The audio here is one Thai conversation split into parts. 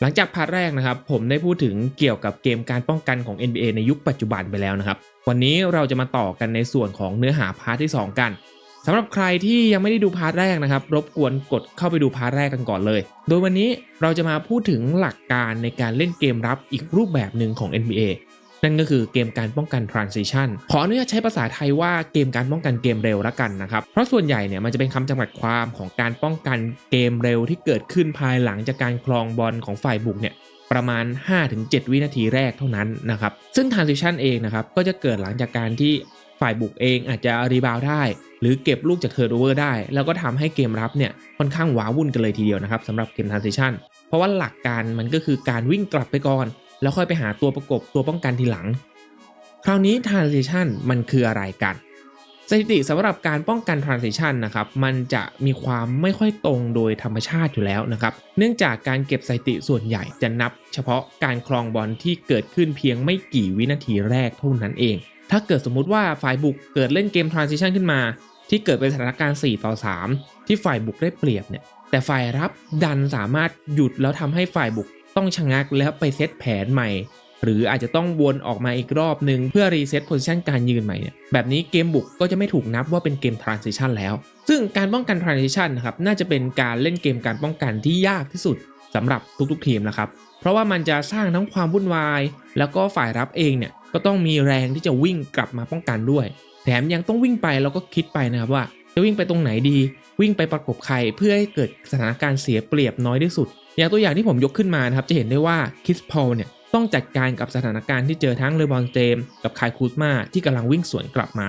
หลังจากพาร์ทแรกนะครับ ผมได้พูดถึงเกี่ยวกับเกมการป้องกันของ NBA ในยุคปัจจุบันไปแล้วนะครับ วันนี้เราจะมาต่อกันในส่วนของเนื้อหาพาร์ทที่ 2 กันสำหรับใครที่ยังไม่ได้ดูพาร์ทแรกนะครับ รบกวนกดเข้าไปดูพาร์ทแรกกันก่อนเลย โดยวันนี้เราจะมาพูดถึงหลักการในการเล่นเกมรับอีกรูปแบบหนึ่งของ NBA นั่นก็คือเกมการป้องกัน transition ขออนุญาตใช้ภาษาไทยว่าเกมการป้องกันเกมเร็วละกันนะครับ เพราะส่วนใหญ่เนี่ยมันจะเป็นคำจำกัดความของการป้องกันเกมเร็วที่เกิดขึ้นภายหลังจากการครองบอลของฝ่ายบุกเนี่ยประมาณ 5-7 วินาทีแรกเท่านั้นนะครับ ซึ่ง transition เองนะครับก็จะเกิดหลังจากการที่ฝ่ายบุกเองอาจจะรีบาวได้ หรือเก็บลูกจากเทอร์โอเวอร์ได้ แล้วก็ทำให้เกมรับเนี่ยค่อนข้างว้าวุ่นกันเลยทีเดียวนะครับสำหรับเกม transition เพราะว่าหลักการมันก็คือการวิ่งกลับไปก่อน แล้วค่อยไปหาตัวประกบตัวป้องกันทีหลัง คราวนี้ transition มันคืออะไรกัน สถิติสำหรับการป้องกัน transition นะครับ มันจะมีความไม่ค่อยตรงโดยธรรมชาติอยู่แล้วนะครับ เนื่องจากการเก็บสถิติส่วนใหญ่จะนับ เฉพาะการครองบอลที่เกิดขึ้นเพียงไม่กี่วินาทีแรกเท่านั้นเอง ถ้าเกิดสมมุติว่าฝ่ายบุกเกิดเล่นเกม transition ขึ้นมา ที่เกิดเป็นสถานการณ์ 4 ต่อ 3 ที่ฝ่ายบุกได้เปรียบเนี่ยแต่ฝ่ายรับดันสามารถหยุดแล้วทำให้ฝ่ายบุก ต้องชะงักแล้วไปเซตแผนใหม่ หรืออาจจะต้องวนออกมาอีกรอบหนึ่งเพื่อรีเซ็ตโพซิชันการยืนใหม่เนี่ยแบบนี้เกมบุกก็จะไม่ถูกนับว่าเป็นเกม transition แล้ว ซึ่งการป้องกัน transition นะครับน่าจะเป็นการเล่นเกมการป้องกันที่ยากที่สุดสำหรับทุกๆทีมนะครับเพราะว่ามันจะสร้างทั้งความวุ่นวาย แล้วก็ฝ่ายรับเองเนี่ยก็ต้องมีแรงที่จะวิ่งกลับมาป้องกันด้วย แถมยังต้องวิ่งไปแล้วก็คิดไปนะครับว่า จะวิ่งไปตรงไหนดี วิ่งไปประกบใครเพื่อให้เกิดสถานการณ์เสียเปรียบน้อยที่สุด อย่างตัวอย่างที่ผมยกขึ้นมานะครับจะเห็นได้ว่าคิสพอลเนี่ยต้องจัดการกับสถานการณ์ที่เจอทั้งเลบอนเจมกับคายคูสมาที่กำลังวิ่งสวนกลับมา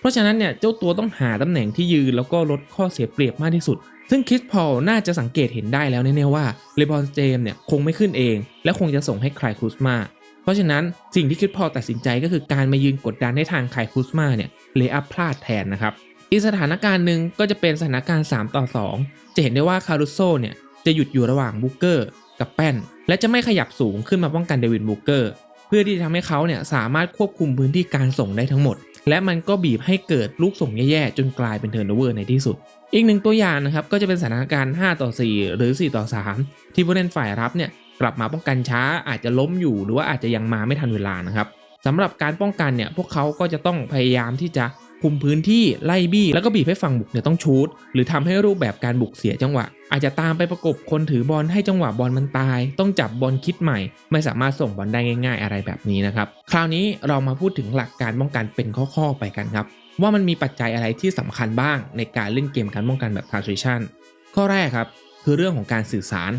เพราะฉะนั้นเนี่ยเจ้าตัวต้องหาตำแหน่งที่ยืนแล้วก็ลดข้อเสียเปรียบมากที่สุด ซึ่งคิสพอลน่าจะสังเกตเห็นได้แล้วแน่ๆว่าเลบอนเจมเนี่ยคงไม่ขึ้นเอง และคงจะส่งให้คายคูสมาเพราะฉะนั้นสิ่งที่คิดพอตัดสินใจก็คือการมายืนกดดันให้ทางไคคุสมาเนี่ยเลอัพพลาดแทนนะครับอีกสถานการณ์หนึ่งก็จะเป็นสถานการณ์ 3 ต่อ 2 จะเห็นได้ว่าคารุโซเนี่ย จะหยุดอยู่ระหว่างบุกเกอร์กับแป้น และจะไม่ขยับสูงขึ้นมาป้องกันเดวินบุกเกอร์เพื่อที่จะทำให้เขาเนี่ยสามารถควบคุมพื้นที่การส่งได้ทั้งหมด และมันก็บีบให้เกิดลูกส่งแย่ๆจนกลายเป็นเทิร์นโอเวอร์ในที่สุด อีกหนึ่งตัวอย่างนะครับก็จะเป็นสถานการณ์ 5 ต่อ 4 หรือ 4 ต่อ 3 ที่ผู้เล่นฝ่ายรับเนี่ยกลับมาป้องกันช้าอาจจะล้มอยู่หรือว่าอาจจะยังมาไม่ทันเวลานะครับสำหรับการป้องกันเนี่ยพวกเขาก็จะต้องพยายามที่จะคุมพื้นที่ไล่บี้แล้วก็บีบให้ฝั่งบุกเนี่ยต้องชูดหรือทำให้รูปแบบการบุกเสียจังหวะ อาจจะตามไปประกบคนถือบอลให้จังหวะบอลมันตาย ต้องจับบอลคิดใหม่ ไม่สามารถส่งบอลได้ง่าย ๆ อะไรแบบนี้นะครับ คราวนี้เรามาพูดถึงหลักการป้องกันเป็นข้อๆไปกันครับ ว่ามันมีปัจจัยอะไรที่สำคัญบ้างในการเล่นเกมการป้องกันแบบ transition ข้อแรกครับคือเรื่องของการสื่อสาร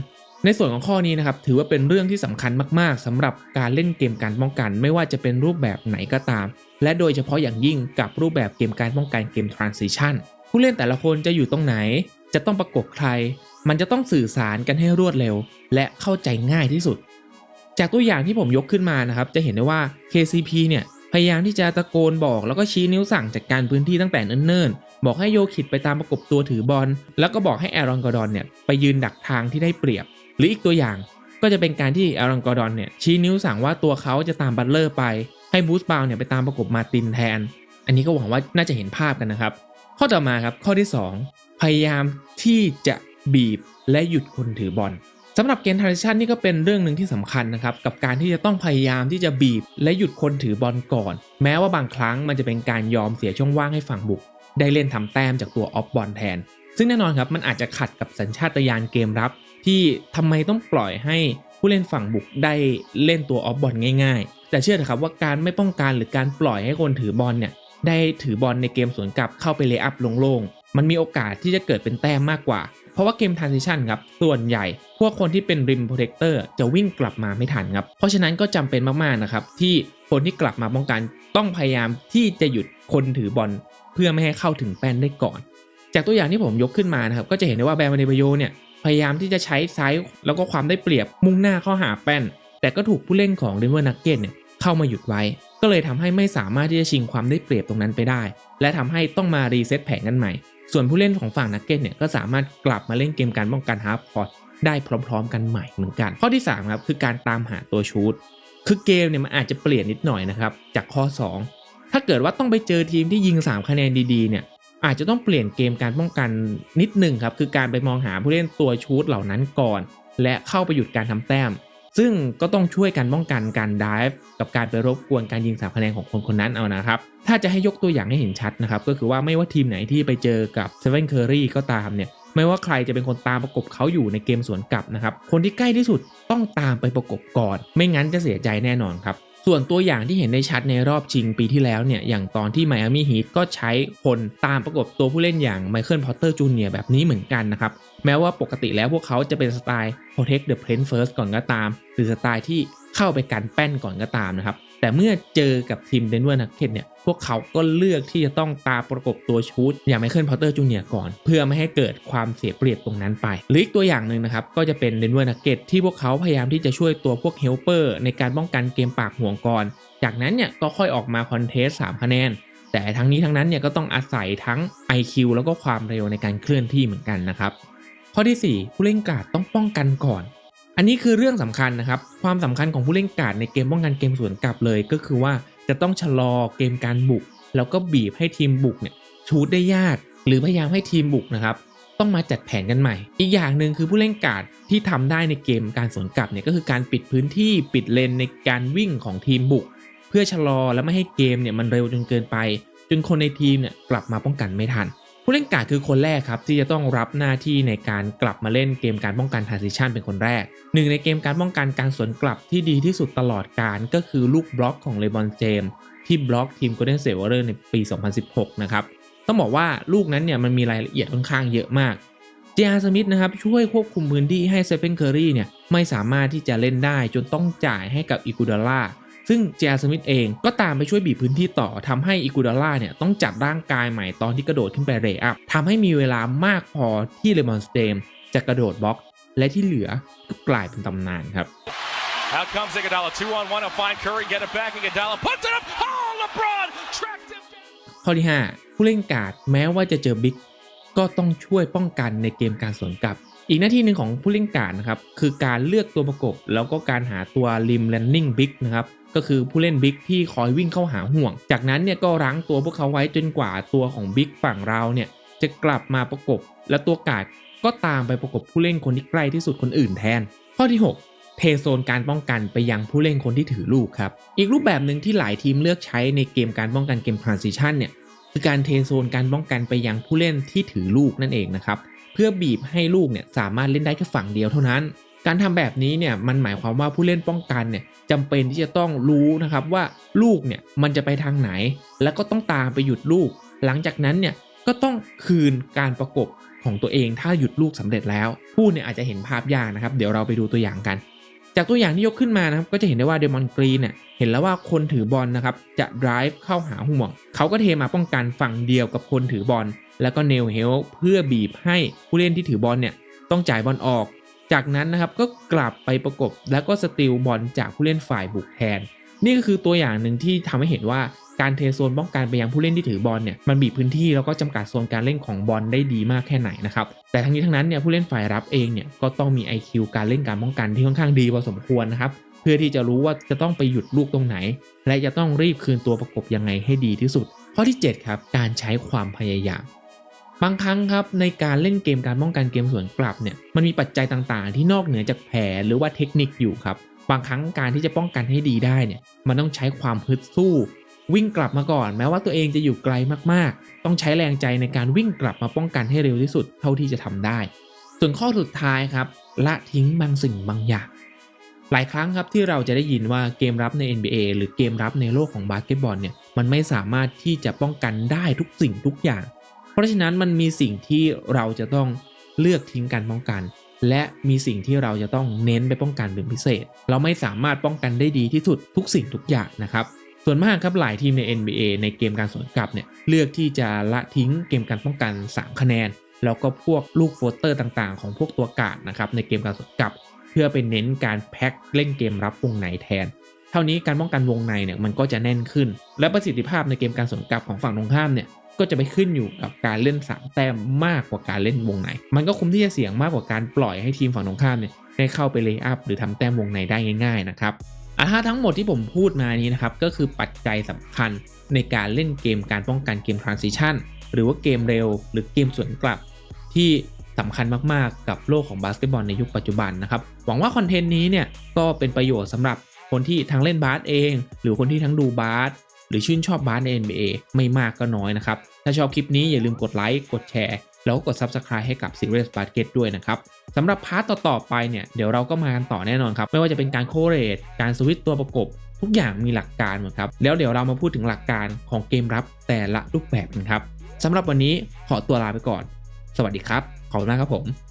ในส่วนของข้อนี้นะครับถือว่าเป็นเรื่องที่สำคัญมากๆสำหรับการเล่นเกมการป้องกัน ไม่ว่าจะเป็นรูปแบบไหนก็ตาม และโดยเฉพาะอย่างยิ่งกับรูปแบบเกมการป้องกันเกม transition ผู้เล่นแต่ละคนจะอยู่ตรงไหน จะต้องประกบใคร มันจะต้องสื่อสารกันให้รวดเร็ว และเข้าใจง่ายที่สุด จากตัวอย่างที่ผมยกขึ้นมานะครับ จะเห็นได้ว่า KCP เนี่ยพยายามที่จะตะโกนบอกแล้วก็ชี้นิ้วสั่งจัดการพื้นที่ตั้งแต่เนิ่นๆ บอกให้โยคิดไปตามประกบตัวถือบอล แล้วก็บอกให้แอรอนกอร์ดอนเนี่ยไปยืนดักทางที่ได้เปรียบ หรืออีกตัวอย่างก็จะเป็นการที่แอรอนกอร์ดอนเนี่ยชี้นิ้วสั่งว่าตัวเขาจะตามบัตเลอร์ไป ให้บูสบาวเนี่ยไปตามประกบมาตินแทน อันนี้ก็หวังว่าน่าจะเห็นภาพกันนะครับ ข้อต่อมาครับข้อที่ 2 พยายามที่จะบีบและหยุดคนถือบอลสำหรับเกม transition นี่ก็เป็นเรื่องหนึ่งที่สำคัญนะครับ กับการที่จะต้องพยายามที่จะบีบและหยุดคนถือบอลก่อน แม้ว่าบางครั้งมันจะเป็นการยอมเสียช่องว่างให้ฝั่งบุก ได้เล่นทำแต้มจากตัวออฟบอลแทน ซึ่งแน่นอนครับมันอาจจะขัดกับสัญชาตญาณเกมรับ ที่ทำไมต้องปล่อยให้ผู้เล่นฝั่งบุกได้เล่นตัวออฟบอลง่ายๆ แต่เชื่อเถอะครับว่าการไม่ป้องกันหรือการปล่อยให้คนถือบอลเนี่ยได้ถือบอลในเกมสวนกลับเข้าไปเลย์อัพโล่งๆ มันมีโอกาสที่จะเกิดเป็นแต้มมากกว่า เพราะว่าเกม transition ครับ ส่วนใหญ่ พวกคนที่เป็น rim protector จะวิ่งกลับมาไม่ทันครับ เพราะฉะนั้นก็จำเป็นมากๆนะครับ ที่คนที่กลับมาป้องกันต้องพยายามที่จะหยุดคนถือบอลเพื่อไม่ให้เข้าถึงแป้นได้ก่อน จากตัวอย่างที่ผมยกขึ้นมานะครับก็จะเห็นได้ว่าแบร์มาเดบโยเนี่ยพยายามที่จะใช้ไซส์แล้วก็ความได้เปรียบมุ่งหน้าเข้าหาแป้น แต่ก็ถูกผู้เล่นของเดนเวอร์นักเก็ตเนี่ยเข้ามาหยุดไว้ ก็เลยทำให้ไม่สามารถที่จะชิงความได้เปรียบตรงนั้นไปได้ และทำให้ต้องมารีเซ็ตแผนกันใหม่ ส่วนผู้เล่นของฝั่งนักเก็ตเนี่ยก็สามารถกลับมาเล่นเกมการป้องกันฮาร์ฟคอร์ตได้พร้อม ๆ กันใหม่เหมือนกัน ข้อที่3ครับคือการตามหาตัวชูตคือเกมเนี่ยมันอาจจะเปลี่ยนนิดหน่อยนะครับจากข้อ 2 ถ้าเกิดว่าต้องไปเจอทีมที่ยิง 3 คะแนนดีๆเนี่ยอาจจะต้องเปลี่ยนเกมการป้องกันนิดหนึ่งครับคือการไปมองหาผู้เล่นตัวชูตเหล่านั้นก่อน และเข้าไปหยุดการทำแต้ม ซึ่งก็ต้องช่วยกันป้องกันการดิฟกับการไปรบกวนการยิงสามคะแนนของคนคนนั้นเอานะครับ ถ้าจะให้ยกตัวอย่างให้เห็นชัดนะครับก็คือว่าไม่ว่าทีมไหนที่ไปเจอกับเซเว่นเคอรี่ก็ตามเนี่ยไม่ว่าใครจะเป็นคนตามประกบเขาอยู่ในเกมสวนกลับนะครับ คนที่ใกล้ที่สุดต้องตามไปประกบก่อน ไม่งั้นจะเสียใจแน่นอนครับ ส่วนตัวอย่างที่เห็นได้ชัดในรอบชิงปีที่แล้วเนี่ยอย่างตอนที่ไมอามี่ฮีทก็ใช้คนตามประกบตัวผู้เล่นอย่างไมเคิลพอตเตอร์จูเนียร์แบบนี้เหมือนกันนะครับแม้ว่าปกติแล้วพวกเขาจะเป็นสไตล์ protect the paint first ก่อนก็ตาม หรือสไตล์ที่ เข้าไปกันแป้นก่อนก็ตามนะครับ แต่เมื่อเจอกับทีมเดนเวอร์นักเก็ตเนี่ย พวกเขาก็เลือกที่จะต้องตาประกบตัวชูตอย่างไมเคิลพอตเตอร์จูเนียร์ก่อน เพื่อไม่ให้เกิดความเสียเปรียบตรงนั้นไป หรืออีกตัวอย่างหนึ่งนะครับ ก็จะเป็นเดนเวอร์นักเก็ตที่พวกเขาพยายามที่จะช่วยตัวพวกเฮลเปอร์ในการป้องกันเกมปากห่วงก่อน จากนั้นเนี่ยก็ค่อยออกมาคอนเทสสามคะแนนแต่ทั้งนี้ทั้งนั้นเนี่ยก็ต้องอาศัยทั้ง IQ แล้วก็ความเร็วในการเคลื่อนที่เหมือนกันนะครับ ข้อที่ 4 ผู้เล่นการ์ดต้องป้องกันก่อน อันนี้คือเรื่องสำคัญนะครับ ความสำคัญของผู้เล่นการ์ดในเกมป้องกันเกมสวนกลับเลยก็คือว่าจะต้องชะลอเกมการบุก แล้วก็บีบให้ทีมบุกเนี่ยชูดได้ยาก หรือพยายามให้ทีมบุกนะครับต้องมาจัดแผนกันใหม่ อีกอย่างหนึ่งคือผู้เล่นการ์ดที่ทำได้ในเกมการสวนกลับเนี่ยก็คือการปิดพื้นที่ปิดเลนในการวิ่งของทีมบุก เพื่อชะลอและไม่ให้เกมเนี่ยมันเร็วจนเกินไป จนคนในทีมเนี่ยกลับมาป้องกันไม่ทัน ผู้เล่นกาดคือคนแรกครับที่จะต้องรับหน้าที่ในการกลับมาเล่นเกมการป้องกัน transition เป็นคนแรกหนึ่งในเกมการป้องกันการสวนกลับที่ดีที่สุดตลอดการก็คือลูกบล็อกของเลบอนเจมที่บล็อกทีม Golden State Warriors ในปี 2016 นะครับ ต้องบอกว่าลูกนั้นเนี่ยมันมีรายละเอียดค่อนข้างเยอะมากเจอาร์สมิธนะครับช่วยควบคุมพื้นที่ให้เซเ e นเคอรี่เนี่ยไม่สามารถที่จะเล่นได้จนต้องจ่ายให้กับอิกูดาล่า ซึ่งเจอาร์สมิธเองก็ตามไปช่วยบีบพื้นที่ต่อทำให้อิกูดาล่าเนี่ยต้องจัดร่างกายใหม่ตอนที่กระโดดขึ้นไปเรย์อัพทำให้มีเวลามากพอที่เลมอนสเตมจะกระโดดบล็อก และที่เหลือก็กลายเป็นตำนานครับ Out comes Iguodala, two on one to find Curry, get it back. Iguodala puts it up. Oh, LeBron tracked him. down. ข้อที่ 5 ผู้เล่นการ์ดแม้ว่าจะเจอบิ๊กก็ต้องช่วยป้องกันในเกมการสวนกลับ อีกหน้าที่หนึ่งของผู้เล่นการ์ดนะครับ คือการเลือกตัวประกบ แล้วก็การหาตัวริมแลนนิ่งบิ๊กนะครับ ก็คือผู้เล่นบิ๊กที่คอยวิ่งเข้าหาห่วง จากนั้นเนี่ยก็รั้งตัวพวกเขาไว้จนกว่าตัวของบิ๊กฝั่งเราเนี่ยจะกลับมาประกบ และตัวกาดก็ตามไปประกบผู้เล่นคนที่ใกล้ที่สุดคนอื่นแทน ข้อที่ 6 เทโซนการป้องกันไปยังผู้เล่นคนที่ถือลูกครับ อีกรูปแบบหนึ่งที่หลายทีมเลือกใช้ในเกมการป้องกันเกม transition เนี่ยคือการเทโซนการป้องกันไปยังผู้เล่นที่ถือลูกนั่นเองนะครับเพื่อบีบให้ลูกเนี่ยสามารถเล่นได้แค่ฝั่งเดียวเท่านั้น การทำแบบนี้เนี่ยมันหมายความว่าผู้เล่นป้องกันเนี่ยจำเป็นที่จะต้องรู้นะครับว่าลูกเนี่ยมันจะไปทางไหน แล้วก็ต้องตามไปหยุดลูก หลังจากนั้นเนี่ยก็ต้องคืนการประกบของตัวเองถ้าหยุดลูกสำเร็จแล้ว ผู้เนี่ยอาจจะเห็นภาพยากนะครับ เดี๋ยวเราไปดูตัวอย่างกัน จากตัวอย่างที่ยกขึ้นมานะครับก็จะเห็นได้ว่าเดมอนกรีนเนี่ยเห็นแล้วว่าคนถือบอลนะครับจะ drive เข้าหาห่วงเขาก็เทมาป้องกันฝั่งเดียวกับคนถือบอลแล้วก็เนลเฮลเพื่อบีบให้ผู้เล่นที่ถือบอลเนี่ยต้องจ่ายบอลออก จากนั้นนะครับก็กลับไปประกบแล้วก็สติลบอลจากผู้เล่นฝ่ายบุกแทน นี่ก็คือตัวอย่างหนึ่งที่ทำให้เห็นว่าการเทโซนป้องกันไปยังผู้เล่นที่ถือบอลเนี่ยมันบีบพื้นที่แล้วก็จำกัดโซนการเล่นของบอลได้ดีมากแค่ไหนนะครับแต่ทั้งนี้ทั้งนั้นเนี่ยผู้เล่นฝ่ายรับเองเนี่ยก็ต้องมี IQ การเล่นการป้องกันที่ค่อนข้างดีพอสมควรนะครับเพื่อที่จะรู้ว่าจะต้องไปหยุดลูกตรงไหน และจะต้องรีบคืนตัวประกบยังไงให้ดีที่สุด ข้อที่ 7 ครับ การใช้ความพยายาม บางครั้งครับในการเล่นเกมการป้องกันเกมสวนกลับเนี่ยมันมีปัจจัยต่างๆ ที่นอกเหนือจากแผนหรือว่าเทคนิคอยู่ครับบางครั้งการที่จะป้องกันให้ดีได้เนี่ยมันต้องใช้ความพึดสู้ วิ่งกลับมาก่อน แม้ว่าตัวเองจะอยู่ไกลมากๆ ต้องใช้แรงใจในการวิ่งกลับมาป้องกันให้เร็วที่สุดเท่าที่จะทำได้ ส่วนข้อสุดท้ายครับละทิ้งบางสิ่งบางอย่างหลายครั้งครับที่เราจะได้ยินว่าเกมรับใน NBA หรือเกมรับในโลกของบาสเกตบอลเนี่ยมันไม่สามารถที่จะป้องกันได้ทุกสิ่งทุกอย่าง ราะฉะนั้นมันมีสิ่งที่เราจะต้องเลือกทิ้งการป้องกัน และมีสิ่งที่เราจะต้องเน้นไปป้องกันเป็นพิเศษ เราไม่สามารถป้องกันได้ดีที่สุดทุกสิ่งทุกอย่างนะครับส่วนมากครับหลายทีมใน NBA ในเกมการสวนกลับเนี่ยเลือกที่จะละทิ้งเกมการป้องกัน 3 คะแนน แล้วก็พวกลูกโฟเตอร์ต่างๆ ของพวกตัวการ์ดนะครับในเกมการสวนกลับ เพื่อไปเน้นการแพ็คเล่นเกมรับวงในแทน เท่านี้การป้องกันวงในเนี่ยมันก็จะแน่นขึ้น และประสิทธิภาพในเกมการสวนกลับของฝั่งตรงข้ามเนี่ย ก็จะไปขึ้นอยู่กับการเล่นสามแต้มมากกว่าการเล่นวงในมันก็คุ้มที่จะเสี่ยงมากกว่าการปล่อยให้ทีมฝั่งตรงข้ามเนี่ยได้เข้าไปเลย์อัพหรือทำแต้มวงในได้ง่ายๆนะครับอะถ้าทั้งหมดที่ผมพูดมานี้นะครับก็คือปัจจัยสำคัญในการเล่นเกมการป้องกันเกม transition หรือว่าเกมเร็ว หรือเกมสวนกลับที่สำคัญมากๆ กับโลกของบาสเกตบอลในยุคปัจจุบันนะครับหวังว่าคอนเทนต์นี้เนี่ยก็เป็นประโยชน์สำหรับคนที่ทั้งเล่นบาสเอง หรือคนที่ทั้งดูบาส หรือชื่นชอบบาสใน NBA ไม่มากก็น้อยนะครับ ถ้าชอบคลิปนี้อย่าลืมกดไลค์กดแชร์ แล้วก็กด Subscribe ให้กับ Serious Basket ด้วยนะครับสำหรับพาร์ตต่อๆไปเนี่ยเดี๋ยวเราก็มากันต่อแน่นอนครับ ไม่ว่าจะเป็นการโคเรตการสวิตตัวประกบ ทุกอย่างมีหลักการหมดครับแล้วเดี๋ยวเรามาพูดถึงหลักการของเกมรับแต่ละรูปแบบกันครับสำหรับวันนี้ขอตัวลาไปก่อน สวัสดีครับขอบคุณมากครับผม